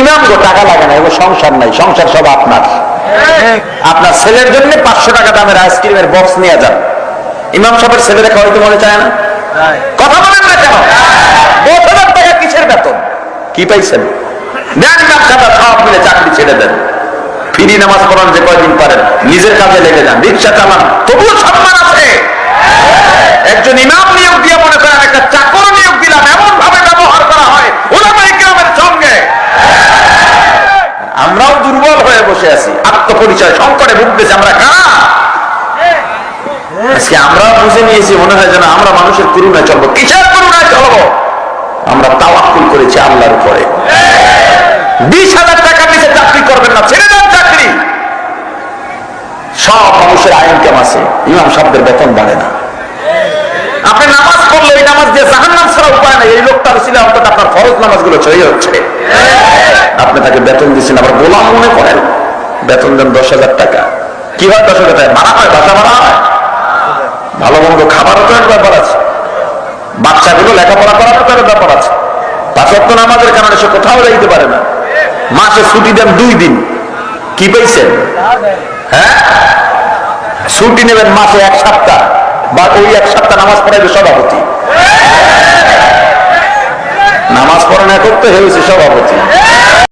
ইমাম গো টাকা লাগে না এবার সংসার নাই সংসার সব আপনার। আপনার ছেলের জন্য পাঁচশো টাকা দামের আইসক্রিমের বক্স নিয়ে যান। ইমাম সাহেবের ছেলেরা খাওয়াইতে মনে চায় না? কথা বলেন না কেন? দশ হাজার টাকা কিসের বেতন? কি পাইছেন? দেন ইমাম সাহেব সব মিলে চাকরি ছেড়ে দেন। ফিরি নামাজ পড়ান যে কয়দিন পারেন নিজের কাজে লেগে যান রিক্সা চালান তবুও সম্মান আছে একজন ইমাম নিয়োগ দিয়ে মনে করেন একটা চাকর নিয়োগ দিলাম এমন ভাবে ব্যবহার করা হয় ওলামাই গ্রামের সঙ্গে আমরাও দুর্বল হয়ে বসে আছি। আত্মপরিচয় সংকটে ভুগতেছি, আমরা কারা? আজকে আমরা বুঝে নিয়েছি, মনে হয় যেন আমরা মানুষের করুণায় চলবো। কিসের করুণায় চলবো? আমরা তাওয়াক্কুল করেছি আল্লাহর উপরে। বিশ হাজার টাকা নিচে চাকরি করবেন না, ছেড়ে দেন চাকরি। সব মানুষের আইন কেম আছে? ইমাম সাহেবদের বেতন বাড়ে না। আপনি নামাজ পড়লে এই নামাজ দিয়ে জাহান নাম ছাড়া উপায় নাই। এই লোকটার ছিল অন্তত আপনার ফরজ নামাজগুলো চলে হচ্ছে। আপনি তাকে বেতন দিচ্ছেন, আবার গোলাম মনে করেন। বেতন দেন দশ হাজার টাকা। কি হয় দশ হাজার টাকা? ভাড়া হয়, বাসা ভাড়া হয়। ভালো মন্দ খাবারও তো এক ব্যাপার আছে। বাচ্চাগুলো লেখাপড়া করারও তো এক ব্যাপার আছে। পাঁচক্ত নামাজের কারণে সে কোথাও যাইতে পারে না। মাসে ছুটি দেন দুই দিন। কি পেয়েছেন? হ্যাঁ? ছুটি নেবেন মাসে এক সপ্তাহ। বা ওই এক সপ্তাহ নামাজ পড়াইবে সভাপতি। নামাজ পড়ানো করতে হয়েছে সভাপতি।